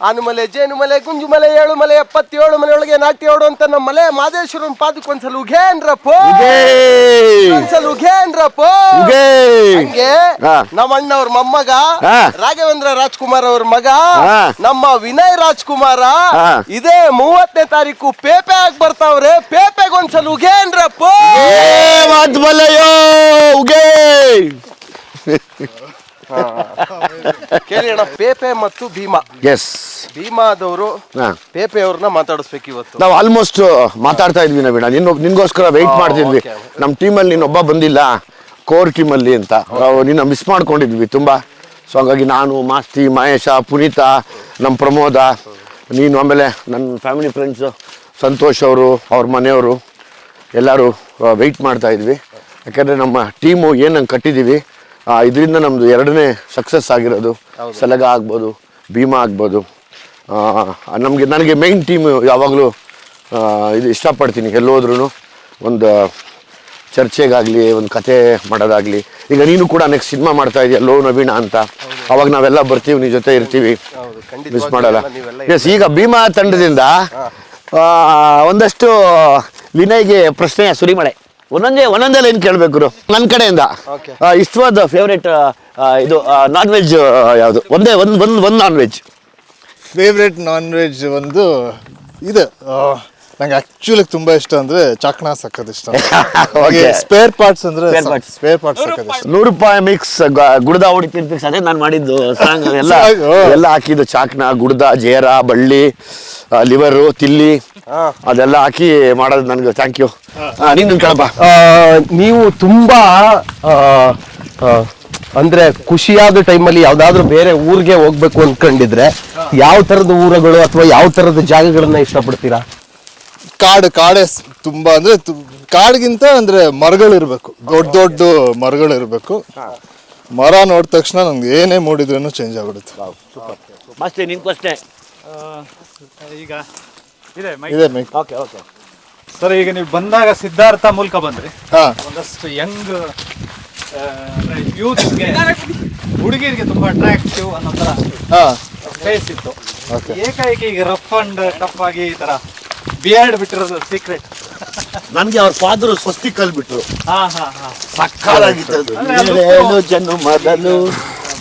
ಆನುಮಲೆ ಜೇನುಮಲೆ ಗುಂಜುಮಲೆ ಏಳುಮಲೆ ಎಪ್ಪತ್ತೇಳು ಮನೆಯೊಳಗೆ ನಾಟ್ಯೋಡು ಅಂತ ನಮ್ಮ ಮಲೆ ಮಾದೇಶ್ವರನ್ ಪಾದಕ್ಕೆ ಒಂದ್ಸಲ ಉಘೇನ್ರಪ್ಪ ಒಂದ್ಸಲ ಉಘೇನ್ರಪ್ಪ ಹಂಗೆ. ನಮ್ಮ ಅಣ್ಣವ್ರ ಮೊಮ್ಮಗ. ರಾಘವೇಂದ್ರ ರಾಜ್ಕುಮಾರ್ ಅವ್ರ ಮಗ ನಮ್ಮ ವಿನಯ್ ರಾಜ್ಕುಮಾರ. ಇದೇ ಮೂವತ್ತನೇ ತಾರೀಕು ಪೇಪೆ ಆಗಿ ಬರ್ತಾವ್ರೆ ಪೇಪೆಗೆ ಒಂದ್ಸಲ ಉಘೇನ್ರಪ್ಪ ಮಲಯೋ ಅಣ್ಣ ಪೇಪೆ ಮತ್ತು ಭೀಮಾ. ಎಸ್ ಭೀಮಾದವರು ಹಾ. ಪೇಪೆ ಅವ್ರನ್ನ ಮಾತಾಡಿಸ್ಬೇಕು ಇವತ್ತು. ನಾವು ಆಲ್ಮೋಸ್ಟ್ ಮಾತಾಡ್ತಾ ಇದ್ವಿ ನವೀಣ. ನಿನ್ನ ನಿನ್ಗೋಸ್ಕರ ವೆಯ್ಟ್ ಮಾಡ್ತಿದ್ವಿ. okay, ನಮ್ಮ ಟೀಮಲ್ಲಿ ನೀನೊಬ್ಬ ಬಂದಿಲ್ಲ ಕೋರ್ ಟೀಮಲ್ಲಿ ಅಂತ. ನಾವು ನಿನ್ನ ಮಿಸ್ ಮಾಡ್ಕೊಂಡಿದ್ವಿ ತುಂಬ. ಸೊ ಹಾಗಾಗಿ ನಾನು ಮಾಸ್ತಿ ಮಹೇಶ ಪುನೀತ ನಮ್ಮ ಪ್ರಮೋದ ನೀನು ಆಮೇಲೆ ನನ್ನ ಫ್ಯಾಮಿಲಿ ಫ್ರೆಂಡ್ಸು ಸಂತೋಷ್ ಅವರು ಅವ್ರ ಮನೆಯವರು ಎಲ್ಲರೂ ವೆಯ್ಟ್ ಮಾಡ್ತಾ ಇದ್ವಿ. ಯಾಕಂದರೆ ನಮ್ಮ ಟೀಮು ಏನಂಗೆ ಕಟ್ಟಿದ್ದೀವಿ ಇದರಿಂದ ನಮ್ಮದು ಎರಡನೇ ಸಕ್ಸಸ್ ಆಗಿರೋದು. ಸಲಗ ಆಗ್ಬೋದು ಭೀಮಾ ಆಗ್ಬೋದು. ನಮಗೆ ನನಗೆ ಮೈನ್ ಟೀಮ್ ಯಾವಾಗಲೂ ಇದು ಇಷ್ಟಪಡ್ತೀನಿ ಎಲ್ಲೋದ್ರೂ ಒಂದು ಚರ್ಚೆಗಾಗಲಿ ಒಂದು ಕತೆ ಮಾಡೋದಾಗಲಿ. ಈಗ ನೀನು ಕೂಡ ನೆಕ್ಸ್ಟ್ ಸಿನಿಮಾ ಮಾಡ್ತಾ ಇದೆಯಾ ಲೋ ನವೀಣ ಅಂತ. ಅವಾಗ ನಾವೆಲ್ಲ ಬರ್ತೀವಿ ನಿನ್ನ ಜೊತೆ ಇರ್ತೀವಿ. ಮಿಸ್ ಮಾಡಲ್ಲ. ಎಸ್ ಈಗ ಭೀಮಾ ತಂಡದಿಂದ ಒಂದಷ್ಟು ವಿನಯ್ಗೆ ಪ್ರಶ್ನೆಯ ಸುರಿಮಳೆ. ಒಂದೊಂದೇ ಒಂದೊಂದೇ ಲೈನ್ ಕೇಳಬೇಕು ನನ್ನ ಕಡೆಯಿಂದ. ಇಷ್ಟವಾದ ಫೇವ್ರೇಟ್ ಇದು ನಾನ್ ವೆಜ್ ಯಾವುದು? ಒಂದೇ ಒಂದು ಒಂದು ಒಂದು non veg favourite non veg ಒಂದು ಇದು ನಂಗೆ ಆಕ್ಚುಲಿ ತುಂಬಾ ಇಷ್ಟ ಅಂದ್ರೆ ಚಾಕ್ನಾ ಸಕ್ಕದ ಇಷ್ಟ Okay. ಸ್ಪೇರ್ ಪಾರ್ಟ್ಸ್ ಅಂದ್ರೆ Spare parts. ಸ್ಪೇರ್ ಪಾರ್ಟ್ಸ್ ಸಕ್ಕತ್ ಇಷ್ಟ. ನೂರು ರೂಪಾಯಿ ಮಿಕ್ಸ್ ಗುಡ್ದ ಹೊಡಿ ಮಿಕ್ಸ್ ಅದೇ ನಾನು ಮಾಡಿದ್ದು ಸಾಂಗ್ ಎಲ್ಲ. ಸಾಂಗು. ಎಲ್ಲ ಹಾಕಿದ್ದು ಚಾಕ್ನ ಗುಡ್ದ ಜೇರ ಬಳ್ಳಿ ಲಿವರು ತಿಲ್ಲಿ. ಅದೆಲ್ಲ ಹಾಕಿ ಮಾಡೋದು ನನಗೆ ಥ್ಯಾಂಕ್ ಯು ನೀನು ಕೇಳಪ್ಪ. ಆ, ನೀವು ತುಂಬಾ ಆ, ಆ, ಅಂದ್ರೆ ಖುಷಿಯಾದ ಟೈಮಲ್ಲಿ ಯಾವ್ದಾದ್ರು ಬೇರೆ ಊರಿಗೆ ಹೋಗ್ಬೇಕು ಅನ್ಕೊಂಡಿದ್ರೆ ಯಾವ ತರದ ಊರುಗಳು ಅಥವಾ ಯಾವ ತರದ ಜಾಗಗಳನ್ನ ಇಷ್ಟಪಡ್ತೀರಾ? ಕಾಡು ಕಾಡೆ ಸ್- ತುಂಬಾ ಅಂದ್ರೆ ತು- ಕಾಡ್ಗಿಂತ ಅಂದ್ರೆ ಮರಗಳು ಇರ್ಬೇಕು ದೊಡ್ಡ ದೊಡ್ಡ ಮರಗಳು ಇರ್ಬೇಕು ಮರ ನೋಡಿದ ತಕ್ಷಣ ನಂಗೆ ಏನೇ ಮೂಡಿದ್ರೂ ಚೇಂಜ್ ಆಗ್ಬಿಡುತ್ತೆ. ಮಸ್ತ್ ನಿನ್ ಪ್ರಶ್ನೆ? ಈಗ ಇದೆ ಮೈ ಇದೆ ಮೈಕ್ ಓಕೆ ಓಕೆ. ಸರ್ ಈಗ ನೀವು ಬಂದಾಗ ಸಿದ್ಧಾರ್ಥ ಮೂಲಕ ಬಂದ್ರಿ. ಹಾ. ಒಂದಷ್ಟು ಯಂಗ್ ಯೂತ್ಗೆ ಹುಡುಗಿರಿಗೆ ತುಂಬಾ ಅಟ್ರಾಕ್ಟಿವ್ ಅನ್ನೋ ತರ ಹಾ. ಫೇಸ್ ಇತ್ತು. ಏಕಾಏಕಿ ಈಗ ರಫ್ ಅಂಡ್ ಟಫ್ ಆಗಿ ಈ ತರ ಬಿಯರ್ಡ್ ಬಿಟ್ಟಿರೋದು ಸೀಕ್ರೆಟ್ ನನ್ಗೆ ಅವ್ರ ಫಾದರ್ ಸ್ವಸ್ತಿ ಕಲ್ಬಿಟ್ರು. ಹಾ ಹಾ ಹಾ. ಸಕ್ಕತ್ತಾಗಿತ್ತು ಅಂದ್ರೆ ಅದು- ಜನ ಮೊದಲು.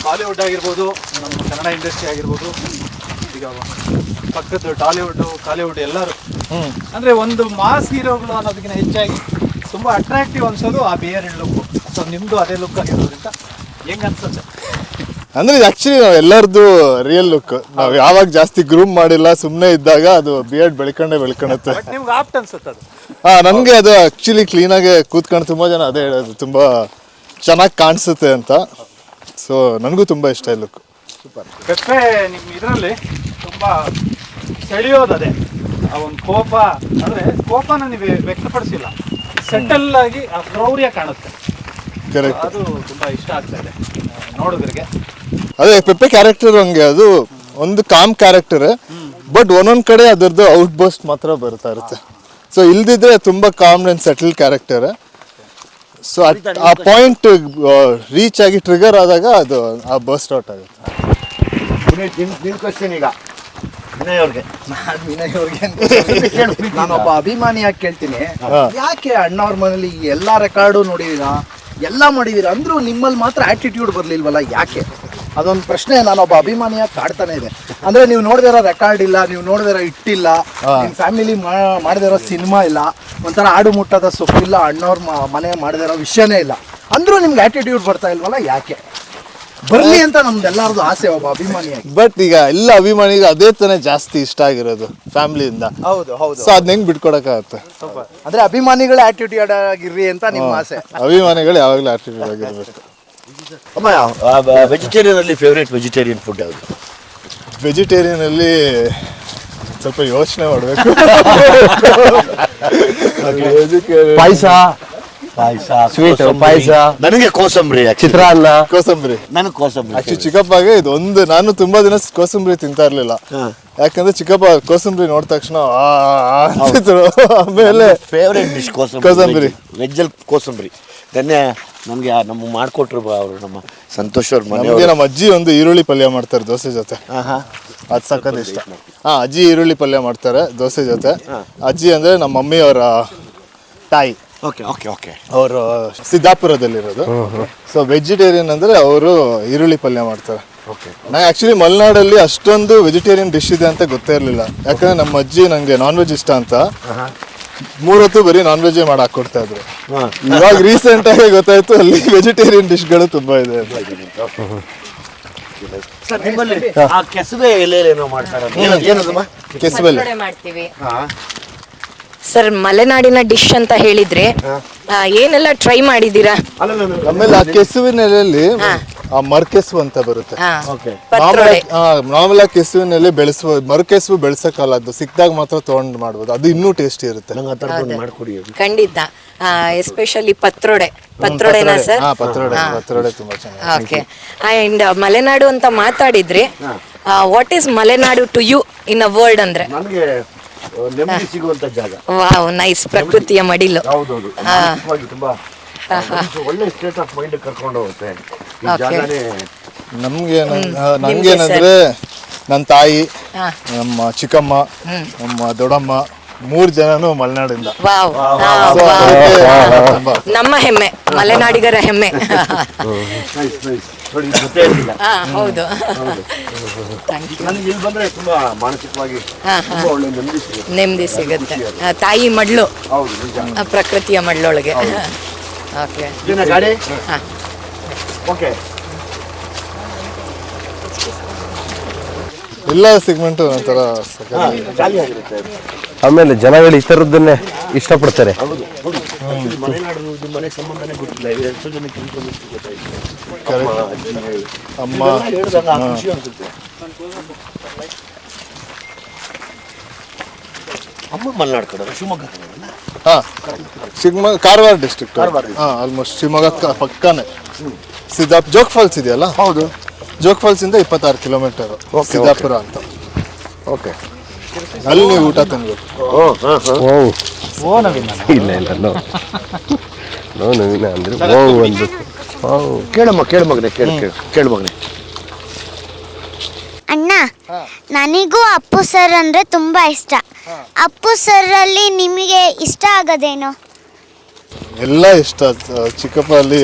ಬಾಲಿವುಡ್ ಆಗಿರ್ಬೋದು ನಮ್ಮ ಕನ್ನಡ ಇಂಡಸ್ಟ್ರಿ ಆಗಿರ್ಬೋದು. ಈಗ ಪಕ್ಕದ ಟಾಲಿವುಡ್ ಕಾಲಿವುಡ್ ಎಲ್ಲರೂ. ಅಂದ್ರೆ ಒಂದು ಮಾಸ್ ಹೀರೋಗಳು ಅನ್ನೋದಕ್ಕಿಂತ ಹೆಚ್ಚಾಗಿ ತುಂಬಾ ಅಟ್ರಾಕ್ಟಿವ್ ಅನ್ಸೋದು ಆ ಬಿಯರ್ ಲುಕ್ ಸೊ ನಿಮ್ದು ಅದೇ ಲುಕ್ ಆಗಿರೋದ್ರಿಂದ ಹೆಂಗ್ ಅನ್ಸುತ್ತೆ ಅಂದ್ರೆ ಇದು ಆಕ್ಚುಲಿ ನಾವು ಎಲ್ಲರದು ರಿಯಲ್ ಲುಕ್ ನಾವು ಯಾವಾಗ ಜಾಸ್ತಿ ಗ್ರೂಮ್ ಮಾಡಿಲ್ಲ ಸುಮ್ಮನೆ ಇದ್ದಾಗ ಅದು ಬಿಯರ್ಡ್ ಬೆಳ್ಕೊಂಡೇ ಬೆಳ್ಕೊಳುತ್ತೆ ನಿಮ್ಗೆ ಆಪ್ಟ್ ಅನ್ಸುತ್ತೆ ಅದು. ಹಾ ನನಗೆ ಅದು ಆಕ್ಚುಲಿ ಕ್ಲೀನಾಗಿ ಕೂತ್ಕೊಂಡು ತುಂಬಾ ಜನ ಅದೇ ಹೇಳೋದು ತುಂಬಾ ಚೆನ್ನಾಗಿ ಕಾಣಿಸುತ್ತೆ ಅಂತ. ಸೊ ನನಗೂ ತುಂಬಾ ಇಷ್ಟ ಈ ಲುಕ್ ಪೆಪ್ಪೆ ನಿಮ್ಮ ಇದರಲ್ಲಿ ತುಂಬಾ ಸೆಳೆಯೋದು ಅದೇ ಆ ಒಂದು ಕೋಪ ಅಂದ್ರೆ ಕೋಪನ ನೀವು ವ್ಯಕ್ತಪಡಿಸಿಲ್ಲ. ಸೆಟಲ್ ಆಗಿ ಆ ಕ್ರೌರ್ಯ ಕಾಣುತ್ತೆ. ಕರೆಕ್ಟ್ ಅದು ತುಂಬಾ ಇಷ್ಟ ಆಗ್ತಾ ಇದೆ ನೋಡೋದ್ರಿಗೆ ಅದೇ ಪೆಪ್ಪೆ ಕ್ಯಾರೆಕ್ಟರ್ ಹಂಗೆ ಅದು ಒಂದು ಕಾಮ್ ಕ್ಯಾರೆಕ್ಟರ್ ಬಟ್ ಒಂದೊಂದ್ ಕಡೆ ಅದರದ್ದು ಔಟ್ ಬಸ್ಟ್ ಮಾತ್ರ ಬರ್ತಾ ಇರುತ್ತೆ. ಸೊ ಇಲ್ದಿದ್ರೆ ತುಂಬಾ calm and settle character so ಆ ಪಾಯಿಂಟ್ ರೀಚ್ ಆಗಿ ಟ್ರಿಗರ್ ಆದಾಗ ಅದು ಆ ಬಸ್ಟ್ ಔಟ್ ಆಗುತ್ತೆ. ನಿನ್ ಕ್ವಶನ್ ಈಗ. ವಿನಯ್ ಅವ್ರಿಗೆ. ನಾನೊಬ್ಬ ಅಭಿಮಾನಿಯಾಗಿ ಕೇಳ್ತೀನಿ. ಯಾಕೆ ಅಣ್ಣವ್ರ ಮನೇಲಿ ಎಲ್ಲಾ ರೆಕಾರ್ಡು ನೋಡಿದೀರಾ? ಎಲ್ಲ ಮಾಡಿದೀರಾ? ಅಂದ್ರೂ ನಿಮ್ಮಲ್ಲಿ ಮಾತ್ರ ಆಟಿಟ್ಯೂಡ್ ಬರ್ಲಿಲ್ವಲ್ಲ ಯಾಕೆ? ಅದೊಂದು ಪ್ರಶ್ನೆ ನಾನೊಬ್ಬ ಅಭಿಮಾನಿಯ ಕಾಡ್ತಾನೆ ಇದೆ. ಅಂದ್ರೆ ನೀವು ನೋಡಿದಿರೋ ರೆಕಾರ್ಡ್ ಇಲ್ಲ ನೀವು ನೋಡಿದಿರೋ ಇಟ್ಟಿಲ್ಲ ಫ್ಯಾಮಿಲಿ ಮಾಡದಿರೋ ಸಿನಿಮಾ ಇಲ್ಲ ಒಂಥರ ಆಡು ಮುಟ್ಟದ ಸೊಪ್ಪಿಲ್ಲ ಅಣ್ಣವ್ರ ಮನೆ ಮಾಡದಿರೋ ವಿಷಯನೇ ಇಲ್ಲ. ಅಂದ್ರೂ ನಿಮ್ಗೆ ಆಟಿಟ್ಯೂಡ್ ಬರ್ತಾ ಇಲ್ವಲ್ಲ ಯಾಕೆ? ಬರ್ಲಿ ಅಂತ ನಮ್ದೆಲ್ಲರದು ಆಸೆ ಒಬ್ಬ ಅಭಿಮಾನಿಯಾಗಿ. ಬಟ್ ಈಗ ಎಲ್ಲ ಅಭಿಮಾನಿಗೆ ಅದೇ ತಾನೇ ಜಾಸ್ತಿ ಇಷ್ಟ ಆಗಿರೋದು ಫ್ಯಾಮಿಲಿಯಿಂದ ಹೌದು ಹೌದು. ಸೊ ಅದನ್ನ ಹೆಂಗ್ ಬಿಟ್ಕೊಡಕ್ಕಾಗತ್ತೆ? ಅಂದ್ರೆ ಅಭಿಮಾನಿಗಳ ಆಟಿಟ್ಯೂಡ್ ಆಗಿರ್ರಿ ಅಂತ ನಿಮ್ಮ ಆಸೆ. ಅಭಿಮಾನಿಗಳು ಯಾವಾಗಲೂ ಆಟಿಟ್ಯೂಡ್ ಆಗಿರ್ಬೇಕು. ಅಮ್ಮ ವೆಜಿಟೇರಿಯನ್ ಅಲ್ಲಿ ಫೇವ್ರೇಟ್ ವೆಜಿಟೇರಿಯನ್ ಫುಡ್ ಯಾವುದು? ವೆಜಿಟೇರಿಯನ್ ಅಲ್ಲಿ ಸ್ವಲ್ಪ ಯೋಚನೆ ಮಾಡಬೇಕು. ಪಾಯಸ ಪಾಯಸ ಸ್ವೀಟ್ ಪಾಯಸ ನನಗೆ ಕೋಸಂಬರಿ ಚಿತ್ರಾನ್ನ. ಕೋಸಂಬರಿ. ನನಗೆ ಕೋಸಂಬರಿ ಆಕ್ಚುಲಿ ಚಿಕ್ಕಪ್ಪಗೆ ಇದು ಒಂದು ನಾನು ತುಂಬಾ ದಿನ ಕೋಸಂಬರಿ ತಿಂತಾ ಇರ್ಲಿಲ್ಲ. ಯಾಕಂದ್ರೆ ಚಿಕ್ಕಪ್ಪ ಕೋಸಂಬರಿ ನೋಡಿದ ತಕ್ಷಣ ಆ, ಆ ಅಂತಿದ್ರು ಆಮೇಲೆ ಫೇವ್ರೇಟ್ ಡಿಶ್ ಕೋಸಂಬರಿ. ಕೋಸಂಬರಿ. ವೆಜ್ಜಲ್ಲಿ ಕೋಸಂಬರಿ. ನೆನ್ನೆ ನಮಗೆ ನಮ್ಮ ಮಾಡಿಕೊಟ್ರು ಅವರು ನಮ್ಮ ಸಂತೋಷ್ ಅವ್ರ ನಮಗೆ ಮನೆಯವರು ನಮ್ಮ ಅಜ್ಜಿ ಒಂದು ಈರುಳ್ಳಿ ಪಲ್ಯ ಮಾಡ್ತಾರೆ ದೋಸೆ ಜೊತೆ. ಅದು ಸಕ್ಕತ್ ಇಷ್ಟ. ಹಾ ಅಜ್ಜಿ ಈರುಳ್ಳಿ ಪಲ್ಯ ಮಾಡ್ತಾರೆ ದೋಸೆ ಜೊತೆ. ಅಜ್ಜಿ ಅಂದ್ರೆ ನಮ್ಮ ಮಮ್ಮಿ ಅವರ ತಾಯಿ. Okay okay okay. ಅವರು ಸಿದ್ದಾಪುರದಲ್ಲಿರೋದು. ಸೊ ವೆಜಿಟೇರಿಯನ್ ಅಂದ್ರೆ ಅವರು ಈರುಳ್ಳಿ ಪಲ್ಯ ಮಾಡ್ತಾರೆ. ಓಕೆ. ನಾ ಆಕ್ಚುಲಿ ಮಲೆನಾಡಲ್ಲಿ ಅಷ್ಟೊಂದು ವೆಜಿಟೇರಿಯನ್ ಡಿಶ್ ಇದೆ ಅಂತ ಗೊತ್ತೇ ಇರಲಿಲ್ಲ. ಯಾಕಂದ್ರೆ ನಮ್ಮ ಅಜ್ಜಿ ನನಗೆ ನಾನ್ ವೆಜ್ ಇಷ್ಟ ಅಂತ. ಮೂರೊತ್ತು ಬರೀ ನಾನ್ ವೆಜ್ ಮಾಡಿ ಹಾಕೊಡ್ತಾ ಇದ್ರು. ಇವಾಗ ರೀಸೆಂಟ್ ಆಗಿ ಗೊತ್ತಾಯ್ತು ಅಲ್ಲಿ ವೆಜಿಟೇರಿಯನ್ ಡಿಶ್ಗಳು ತುಂಬಾ ಇದೆ ಅಂತ. ಸರ್ ನಿಮ್ಮಲ್ಲಿ ಆ ಕೆಸುವೆ ಎಲೆಲೇನೋ ಮಾಡ್ತಾರೆ? ಏನದಮ್ಮ? ಕೆಸುವೆಲೆ ಪತ್ರೊಡೆ ಮಾಡ್ತೀವಿ. ಸರ್ ಮಲೆನಾಡಿನ ಡಿಶ್ ಅಂತ ಹೇಳಿದ್ರೆ ಆ, ಏನೆಲ್ಲ ಟ್ರೈ ಮಾಡಿದೀರಾ ಆಮೇಲೆ ಆ ಕೆಸುವಿನ ಎಲೆಯಲ್ಲಿ ಮರ್ಕೆಸು ಅಂತ ಬರುತ್ತೆ. ಹಾ, ಓಕೆ ಪತ್ರೊಡೆ. ನಾರ್ಮಲ್ ಆಗಿ ಕೆಸುವಿನಲ್ಲಿ ಬೆಳೆಸುವ ಮರ್ಕೆಸು ಬೆಳೆಸಕ್ಕಲ್ಲ ಅದು ಸಿಕ್ಕಿದಾಗ ಮಾತ್ರ ತಗೊಂಡು ಮಾಡ್ಬೋದು. ಅದು ಇನ್ನೂ ಟೇಸ್ಟಿ ಇರುತ್ತೆ. ನಂಗೆ ಆ ಥರದ್ದು ಮಾಡ್ಕೊಡಿ ಖಂಡಿತ. ಎಸ್ಪೆಷಲಿ ಪತ್ರೊಡೆ. ಪತ್ರೊಡೆನಾ ಸರ್? ಹಾ ಪತ್ರೊಡೆ. ಪತ್ರೊಡೆ ತುಂಬಾ ಚೆನ್ನಾಗಿ ಓಕೆ ಅಂಡ್ ಮಲೆನಾಡು ಅಂತ ಮಾತಾಡಿದ್ರೆ what is Malenadu to you in a world ಅಂದ್ರೆ? ನನಗೆ ನೆಮ್ಮದಿ ಸಿಗುವಂತ ಜಾಗ. ವಾವ್ ನೈಸ್ ಪ್ರಕೃತಿಯ ಮಡಿಲು. ಹೌದೌದು. ಮಾನಸಿಕವಾಗಿ ತುಂಬಾ ಮನಸ್ಸು ಒಳ್ಳೆ ಸ್ಟೇಟ್ ಆಫ್ ಮೈಂಡ್ ಕರ್ಕೊಂಡು ಹೋಗುತ್ತೆ. ಜಾಗನೇ ನಮ್ಗೆ ನನ್- ಆ, ನನ್ನ ತಾಯಿ ಹಾ. ನಮ್ಮ ಚಿಕ್ಕಮ್ಮ ನಮ್ಮ ದೊಡ್ಡಮ್ಮ ಮೂರ್ ಜನನು ಮಲೆನಾಡಿಂದ. ವಾವ್. So, ಅದಕ್ಕೆ ತುಂಬಾ ನಮ್ಮ ಹೆಮ್ಮೆ ಮಲೆನಾಡಿಗರ ಹೆಮ್ಮೆ. ನೈಸ್ ನೈಸ್ ನೋಡಿ ಇದು ಗೊತ್ತೇ ಇರಲಿಲ್ಲ. ಹಾ ಹೌದು. ಥ್ಯಾಂಕ್ ಯು ನನಗೆ ಇಲ್ಲಿ ಬಂದ್ರೆ ತುಂಬಾ ಮಾನಸಿಕವಾಗಿ ಹಾ, ತುಂಬಾ ಒಳ್ಳೆ ನೆಮ್ಮದಿ ಸಿಗುತ್ತೆ. ನೆಮ್ಮದಿ ಸಿಗುತ್ತೆ. ಆ, ತಾಯಿ ಮಡ್ಲು ಹೌದು ನಿಜ. ಆ, ಪ್ರಕೃತಿಯ ಮಡ್ಲೊಳಗೆ ಓಕೆ ಇದನ್ನ ಗಾಡಿ? ಹಾ. ಓಕೆ ಎಲ್ಲ ಸಿಗ್ಮೆಂಟ್ ಒಂಥರ ಆಗಿರುತ್ತೆ. ಆಮೇಲೆ ಜನಗಳು ಈ ಥರದ್ದನ್ನೇ ಇಷ್ಟಪಡ್ತಾರೆ. ಹೌದು ಹೌದು. Actually ಮಲೆನಾಡು ಇದು ಮನೆ ಸಂಬಂಧನೇ ಗೊತ್ತಿಲ್ಲ. ಇದು ಎಷ್ಟೋ ಜನಕ್ಕೆ ಇನ್ಫಾರ್ಮೇಶನ್ ಗೊತ್ತಾಯ್ತು. ಅಮ್ಮ, ಅಜ್ಜಿ ಹೇಳಿ. ಅಮ್ಮ. ಇದೆಲ್ಲ ಹೇಳ್ದಾಗ ಆ ಖುಷಿ ಅನ್ಸುತ್ತೆ. ಅಮ್ಮ ಮಲೆನಾಡು ಕಡೆ ಶಿವಮೊಗ್ಗ ಕಡೆ ಅಲ್ಲ? ಹಾ. ಶಿವಮೊಗ್ಗ ಕಾರವಾರ ಡಿಸ್ಟ್ರಿಕ್ಟ್ ಕಾರವಾರ. ಹಾ ಆಲ್ಮೋಸ್ಟ್ ಶಿವಮೊಗ್ಗ ಕ- ಪಕ್ಕನೇ ಸಿದ್ದಾಪ್ ಜೋಗ್ ಫಾಲ್ಸ್ ಇದೆಯಲ್ಲ? ಹೌದು. ಜೋಗ್ ಫಾಲ್ಸ್ ಇಂದ ಇಪ್ಪತ್ತಾರು ಕಿಲೋಮೀಟರ್. ಸಿದ್ದಾಪುರ ಅಂತ. ಓಕೆ. ಅಲ್ಲಿ ನೀವು ಊಟ ತಿನ್ಬೇಕು. ಓ ಹಾಂ ಹಾಂ. ಓ ಇಲ್ಲ ಇಲ್ಲ ನೋ. ನೋ ನವೀನ ಅಂದ್ರೆ ಓ ಒಂದು ಓ. ಕೇಳಮ್ಮ ಕೇಳು ಮಗನೆ ಕೇಳು ಕೇಳು ಕೇಳು ಮಗನೆ. ಅಣ್ಣ ನನಗೂ ಅಪ್ಪು ಸರ್ ಅಂದ್ರೆ ತುಂಬಾ ಇಷ್ಟ. ಅಪ್ಪು ಸರ್ ಅಲ್ಲಿ ನಿಮಗೆ ಇಷ್ಟ ಆಗೋದೇನು? ಎಲ್ಲ ಇಷ್ಟ. ಆ, ಚಿಕ್ಕಪ್ಪ ಅಲ್ಲಿ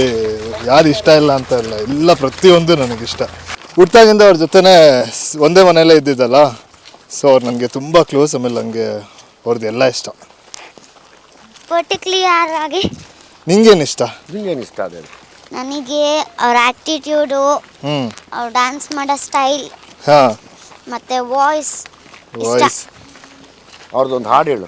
ಯಾರು ಇಷ್ಟ ಇಲ್ಲ ಅಂತ ಇಲ್ಲ. ಎಲ್ಲ ಪ್ರತಿಯೊಂದು ನನಗಿಷ್ಟ ಹುಟ್ಟಾಗಿಂದ ಅವ್ರ ಜೊತೆನೆ ಸ್- ಒಂದೇ ಮನೆಯಲ್ಲೇ ಇದ್ದಿದ್ದಲ್ಲ ಸೊ ಅವ್ರು ನನಗೆ ತುಂಬ ಕ್ಲೋಸ್ ಆಮೇಲೆ ನನಗೆ ಅವ್ರದ್ದು ಎಲ್ಲ ಇಷ್ಟ. ಪರ್ಟಿಕ್ಯುಲರ್ ಆಗಿ ನಿಂಗೇನು ಇಷ್ಟ? ನಿಂಗೇನು ಇಷ್ಟ ಅದೇ? ನನಗೆ ಅವ್ರ ಆ್ಯಟಿಟ್ಯೂಡು ಹ್ಞೂ ಅವ್ರು ಡ್ಯಾನ್ಸ್ ಮಾಡೋ ಸ್ಟೈಲ್ ಹಾಂ. ಮತ್ತು ವಾಯ್ಸ್ ಇಷ್ಟ. ವಾಯ್ಸ್ ಅವ್ರದ್ದೊಂದು ಹಾಡು ಹೇಳು.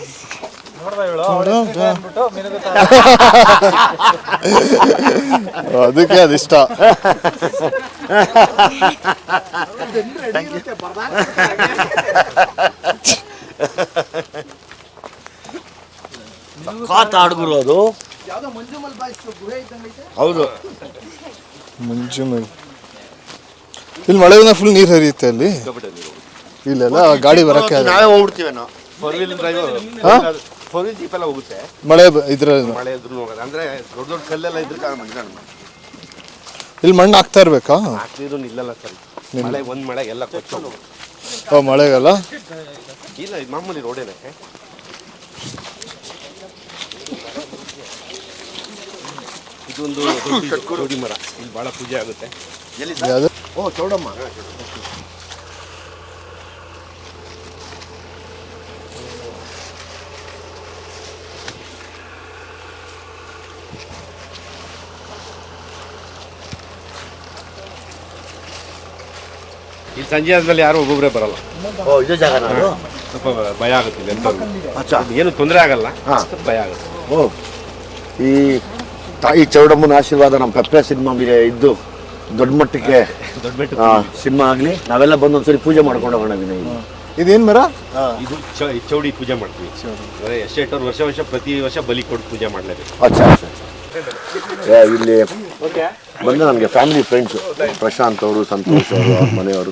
ಅದಕ್ಕೆ ಅದಿಷ್ಟ. ಕಾತ ಹಾಡುಗರು ಅದು. ಯಾವ್ದೋ ಮಂಜುಮಲ್ ಬಾಯ್ಸ್ ಗುಹೆ ಇದ್ದಂಗೈತೆ ಹೌದು. ಮುಂಚೆ ಮೇಲೆ ಇಲ್ಲಿ ಮಳೆ ಬಂದ ಫುಲ್ ನೀರು ಹರಿಯುತ್ತೆ ಅಲ್ಲಿ. ಇಲ್ಲೆಲ್ಲ ಗಾಡಿ ಬರಕ್ಕೆ. ನಾವೇ ಫೋರ್ ವೀಲ್? ಫೋರ್ ಜೀಪ್ ಎಲ್ಲ ಹೋಗುತ್ತೆ. ಮಳೆ ಇದ್ರ ಮಳೆ ಇದ್ರು ಹೋಗೋದು ಅಂದ್ರೆ ದೊಡ್ಡ ದೊಡ್ಡ ಕಲ್ಲೆಲ್ಲ ಇದ್ರೆ ಕಾರಣ ಮಂಜಾಣ ಇಲ್ಲಿ ಮಣ್ಣು ಹಾಕ್ತಾ ಇರ್ಬೇಕಾ? ಹಾಕ್ತಿದ್ರು ನಿಲ್ಲಲ್ಲ ಸರ್. ಮಳೆ ಒಂದ್ ಮಳೆ ಎಲ್ಲ ಕೊಚ್ಚೋದು ಓ ಮಳೆಗಾಲ ಇಲ್ಲ ಇದು ಮಾಮೂಲಿ ರೋಡೇನೆ ಇದೊಂದು ದೊಡ್ಡ ಮರ. ಇಲ್ಲಿ ಬಹಳ ಪೂಜೆ ಆಗುತ್ತೆ. ಎಲ್ಲಿ ಓ ಚೌಡಮ್ಮ. ಸಂಜೆ ಆದ್ಮೇಲೆ ಯಾರು ಒಬ್ಬೊಬ್ಬರೇ ಬರಲ್ಲ. ಓ ಇದೇ ಜಾಗ ನಾನು ಸ್ವಲ್ಪ ಭಯ ಆಗುತ್ತೆ ಇಲ್ಲಿ. ಅಚ್ಚಾ. ಏನು ತೊಂದರೆ ಆಗಲ್ಲ. ಹಾ. ಸ್ವಲ್ಪ ಭಯ ಆಗುತ್ತೆ. ಓ ಈ ತಾಯಿ ಚೌಡಮ್ಮನ ಆಶೀರ್ವಾದ ನಮ್ಮ ಪೆಪ್ಪೆ ಸಿನಿಮಾ ಮೇಲೆ ಇದ್ದು ದೊಡ್ಡ ಮಟ್ಟಕ್ಕೆ ದೊಡ್ಡ ಬೆಟ್ಟ ಸಿನಿಮಾ ಆಗಲಿ ನಾವೆಲ್ಲ ಬಂದು ಒಂದ್ಸರಿ ಪೂಜೆ ಮಾಡ್ಕೊಂಡು ಹೋಗೋಣ ವಿನಯ್. ಇದೇನ್ ಮರ ಇದು ಚ- ಚೌಡಿ ಪೂಜೆ ಮಾಡ್ತೀವಿ. ಅಂದ್ರೆ ಎಷ್ಟೆಷ್ಟು ವರ್ಷ ವರ್ಷ ಪ್ರತಿ ವರ್ಷ ಬಲಿ ಕೊಟ್ಟು ಪೂಜೆ ಮಾಡಲೇಬೇಕು. ಅಚ್ಚಾ ಅಚ್ಚಾ ಏ, ಇಲ್ಲಿ ಬಂದು ನನಗೆ ಫ್ಯಾಮಿಲಿ ಫ್ರೆಂಡ್ಸು. ಪ್ರಶಾಂತ್ ಅವರು ಸಂತೋಷ್ ಅವರು ಅವ್ರ ಮನೆಯವರು.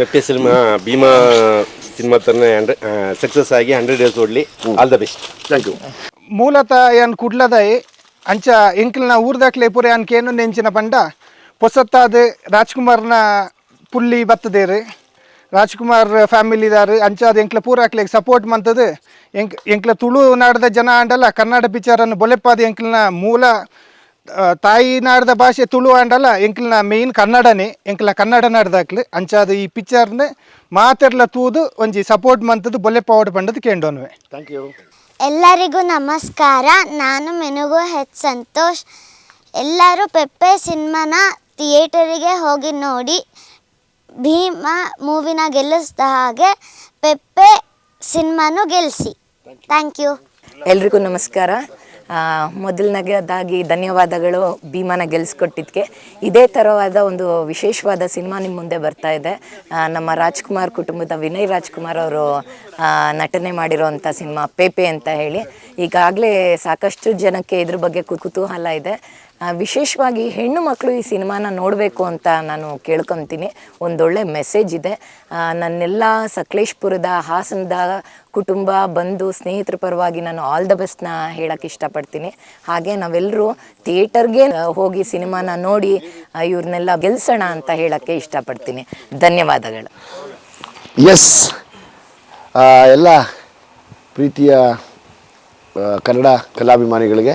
ಪೆಪ್ಪೆ ಸಿನಿಮಾ ಭೀಮಾ ಸಿನಿಮಾ ತರನೇ ಹಂಡ್ರೆಡ್ ಸಕ್ಸಸ್ ಆಗಿ hundred days ಓಡ್ಲಿ. All the best thank you ಮೂಲತಃ ಏನು ಕುಡ್ಲದಾಯಿ ಅಂಚ ಎಂಕ್ಲ್ನ ಊರ್ದಾಕ್ಲೆ ಪೂರೆ ಅನ್ಕೇನು ನೆಂಚಿನ ಪಂಡ ಪೊಸತ್ತಾದ ರಾಜ್ಕುಮಾರ್ನ ಪುಲ್ಲಿ ಬತ್ತದೇರಿ ರಾಜ್ಕುಮಾರ್ ಫ್ಯಾಮಿಲಿದಾರು ಅಂಚಾದ ಎಂಕ್ಲ ಪೂರಾಕ್ಲೆಗ್ ಸಪೋರ್ಟ್ ಮಂತದ್ದು ಎಂಕ್ ಎಂಕ್ಲ ತುಳು ನಾಡದ ಜನ ಆಂಡಲ್ಲ ಕನ್ನಡ ಪಿಕ್ಚರನ್ನು ಬೊಲೆಪ್ಪಾದ ಎಂಕ್ಲನ ಮೂಲ ಆ, ತಾಯಿ ನಾಡದ ಭಾಷೆ ತುಳು ಆಂಡಲ್ಲ ಎಂಕ್ಲಿನ ಮೇಯ್ನ್ ಕನ್ನಡನೇ ಎಂಕ್ಲ ಕನ್ನಡ ನಾಡ್ದಾಕ್ಲಿ. ಅಂಚಾದ ಈ ಪಿಕ್ಚರ್ನೆ ಮಾತೆರ್ಲ ತೂದು ಒಂಜಿ ಸಪೋರ್ಟ್ ಮಂತದು ಬೊಲೆಪಾವಡ್ ಪಂಡದು ಕೇಂಡೋನ್ವೆ. ಥ್ಯಾಂಕ್ ಯು ಎಲ್ಲರಿಗೂ ನಮಸ್ಕಾರ. ನಾನು ಮೆನುಗು ಹೆಚ್ ಸಂತೋಷ್. ಎಲ್ಲರೂ ಪೆಪ್ಪೆ ಸಿನಿಮಾನ ಥಿಯೇಟರಿಗೆ ಹೋಗಿ ನೋಡಿ ಭೀಮ ಮೂವಿನ ಗೆಲ್ಲಿಸಿದ ಹಾಗೆ ಪೆಪ್ಪೆ ಸಿನಿಮಾನು ಗೆಲ್ಲಿಸಿ ಥ್ಯಾಂಕ್ ಯು ಎಲ್ರಿಗೂ ನಮಸ್ಕಾರ. ಮೊದಲನೇದಾಗಿ ಧನ್ಯವಾದಗಳು ಭೀಮನ ಗೆಲ್ಸ್ಕೊಟ್ಟಿದ್ದಕ್ಕೆ ಇದೇ ಥರವಾದ ಒಂದು ವಿಶೇಷವಾದ ಸಿನಿಮಾ ನಿಮ್ಮ ಮುಂದೆ ಬರ್ತಾ ಇದೆ. ನಮ್ಮ ರಾಜ್ಕುಮಾರ್ ಕುಟುಂಬದ ವಿನಯ್ ರಾಜ್ಕುಮಾರ್ ಅವರು ನಟನೆ ಮಾಡಿರೋವಂಥ ಸಿನಿಮಾ ಪೇಪೆ ಅಂತ ಹೇಳಿ. ಈಗಾಗಲೇ ಸಾಕಷ್ಟು ಜನಕ್ಕೆ ಇದ್ರ ಬಗ್ಗೆ ಕುತೂಹಲ ಇದೆ. ವಿಶೇಷವಾಗಿ ಹೆಣ್ಣು ಮಕ್ಕಳು ಈ ಸಿನಿಮಾನ ನೋಡಬೇಕು ಅಂತ ನಾನು ಕೇಳ್ಕೊತೀನಿ. ಒಂದೊಳ್ಳೆ ಮೆಸೇಜ್ ಇದೆ. ನನ್ನೆಲ್ಲ ಸಕಲೇಶ್ಪುರದ ಹಾಸನದ ಕುಟುಂಬ, ಬಂಧು ಸ್ನೇಹಿತರ ಪರವಾಗಿ ನಾನು ಆಲ್ ದ ಬೆಸ್ಟ್ನ ಹೇಳಕ್ಕೆ ಇಷ್ಟಪಡ್ತೀನಿ. ಹಾಗೆ ನಾವೆಲ್ಲರೂ ಥಿಯೇಟರ್ಗೆ ಹೋಗಿ ಸಿನಿಮಾನ ನೋಡಿ ಇವ್ರನ್ನೆಲ್ಲ ಗೆಲ್ಸೋಣ ಅಂತ ಹೇಳೋಕ್ಕೆ ಇಷ್ಟಪಡ್ತೀನಿ. ಧನ್ಯವಾದಗಳು. ಎಸ್ ಎಲ್ಲ ಪ್ರೀತಿಯ ಕನ್ನಡ ಕಲಾಭಿಮಾನಿಗಳಿಗೆ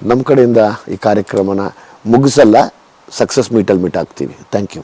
ನಮ್ಮ ಕಡೆಯಿಂದ ಈ ಕಾರ್ಯಕ್ರಮನ ಮುಗಿಸಲ್ಲ ಸಕ್ಸಸ್ ಮೀಟಲ್ಲಿ ಮೀಟ್ ಆಗ್ತೀವಿ ಥ್ಯಾಂಕ್ ಯು